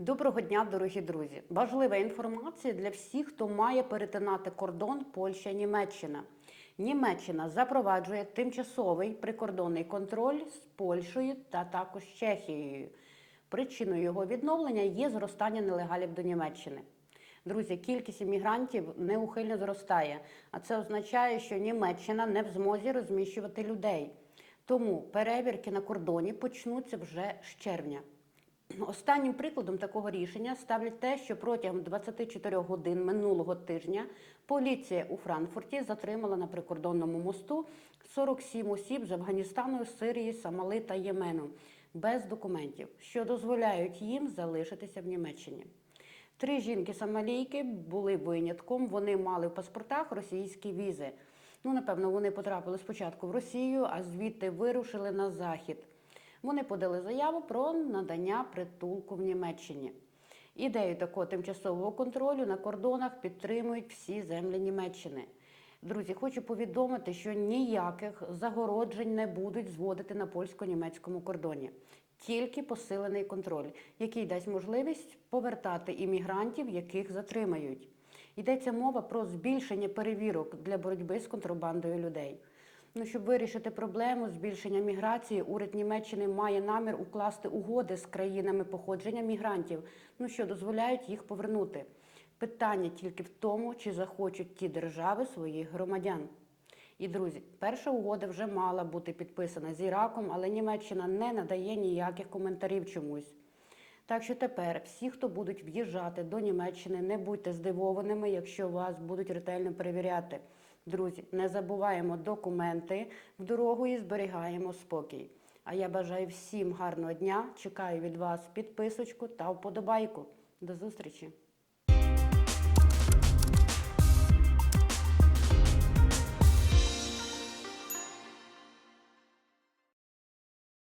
Доброго дня, дорогі друзі! Важлива інформація для всіх, хто має перетинати кордон Польща-Німеччина. Німеччина запроваджує тимчасовий прикордонний контроль з Польщею та також Чехією. Причиною його відновлення є зростання нелегалів до Німеччини. Друзі, кількість іммігрантів неухильно зростає, а це означає, що Німеччина не в змозі розміщувати людей. Тому перевірки на кордоні почнуться вже з червня. Останнім прикладом такого рішення ставлять те, що протягом 24 годин минулого тижня поліція у Франкфурті затримала на прикордонному мосту 47 осіб з Афганістану, Сирії, Сомали та Ємену без документів, що дозволяють їм залишитися в Німеччині. Три жінки-сомалійки були винятком. Вони мали в паспортах російські візи. Ну, напевно, вони потрапили спочатку в Росію, а звідти вирушили на захід. Вони подали заяву про надання притулку в Німеччині. Ідею такого тимчасового контролю на кордонах підтримують всі землі Німеччини. Друзі, хочу повідомити, що ніяких загороджень не будуть зводити на польсько-німецькому кордоні. Тільки посилений контроль, який дасть можливість повертати іммігрантів, яких затримають. Йдеться мова про збільшення перевірок для боротьби з контрабандою людей. Ну, щоб вирішити проблему збільшення міграції, уряд Німеччини має намір укласти угоди з країнами походження мігрантів, ну що дозволяють їх повернути. Питання тільки в тому, чи захочуть ті держави своїх громадян. І друзі, перша угода вже мала бути підписана з Іраком, але Німеччина не надає ніяких коментарів чомусь. Так що тепер всі, хто будуть в'їжджати до Німеччини, не будьте здивованими, якщо вас будуть ретельно перевіряти. Друзі, не забуваємо документи в дорогу і зберігаємо спокій. А я бажаю всім гарного дня. Чекаю від вас підписочку та вподобайку. До зустрічі!